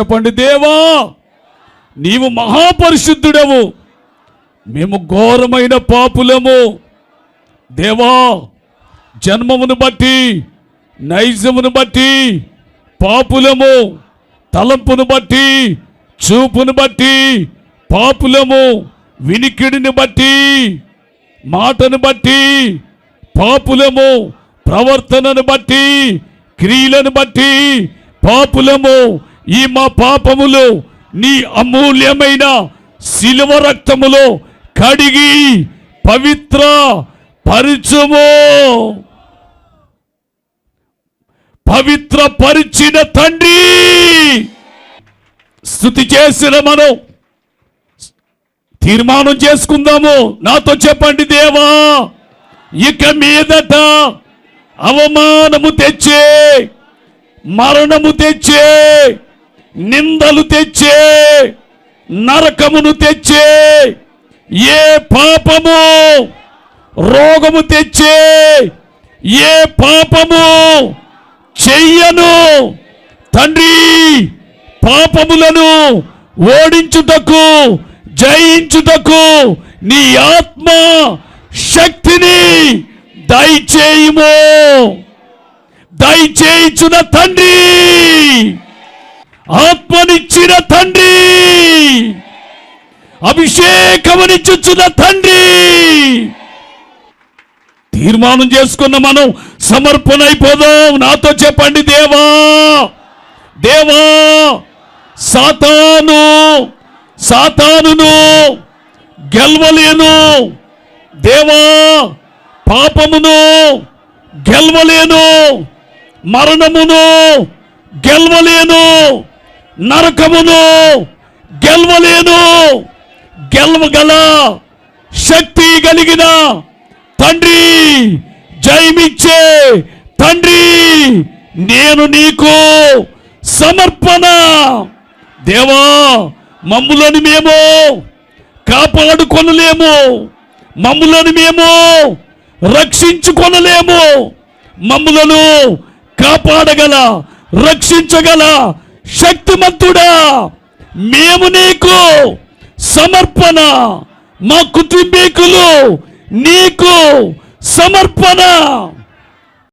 చెప్పండి దేవా నీవు మహాపరిశుద్ధుడవు. మేము ఘోరమైన పాపులము. దేవా జన్మమును బట్టి నైజమును బట్టి పాపులము. తలంపును బట్టి చూపును బట్టి పాపులము. వినికిడిని బట్టి మాటను బట్టి పాపులము. ప్రవర్తనను బట్టి క్రియలను బట్టి పాపులము. ఈ మా పాపములు నీ అమూల్యమైన శిలువ రక్తములో కడిగి పవిత్ర పరిచము. పవిత్ర పరిచిన తండ్రి. స్థుతి చేసిన మనం తీర్మానం చేసుకుందాము. నాతో చెప్పండి దేవా. ఇక మీదట అవమానము తెచ్చే మరణము తెచ్చే నిందలు తెచ్చే నరకమును తెచ్చే ఏ పాపము రోగము తెచ్చే ఏ పాపము చెయ్యను. తండ్రి పాపములను ఓడించుటకు జయించుటకు నీ ఆత్మ శక్తిని దయచేయుము. దయచేయించున తండ్రి ఆత్మనిచ్చిన తండ్రి అభిషేకమనిచ్చుచున్న తండ్రి. తీర్మానం చేసుకున్న మనం సమర్పణ అయిపోదాం నాతో చెప్పండి దేవా. దేవా సాతాను సాతానును గెలవలేను. దేవా పాపమును గెలవలేను. మరణమును గెలవలేను. నరకమును గెలవలేను. గెలవగల శక్తి కలిగిన తండ్రి జయమిచ్చే తండ్రి నేను నీకు సమర్పణ. దేవా మమ్ములను మేము కాపాడుకొనలేము. మమ్ములను మేము రక్షించుకొనలేము. మమ్ములను కాపాడగల రక్షించగల శక్తిమంతుడా మేము నీకు సమర్పణ మా కుటుంబీకులు నీకు సమర్పణ.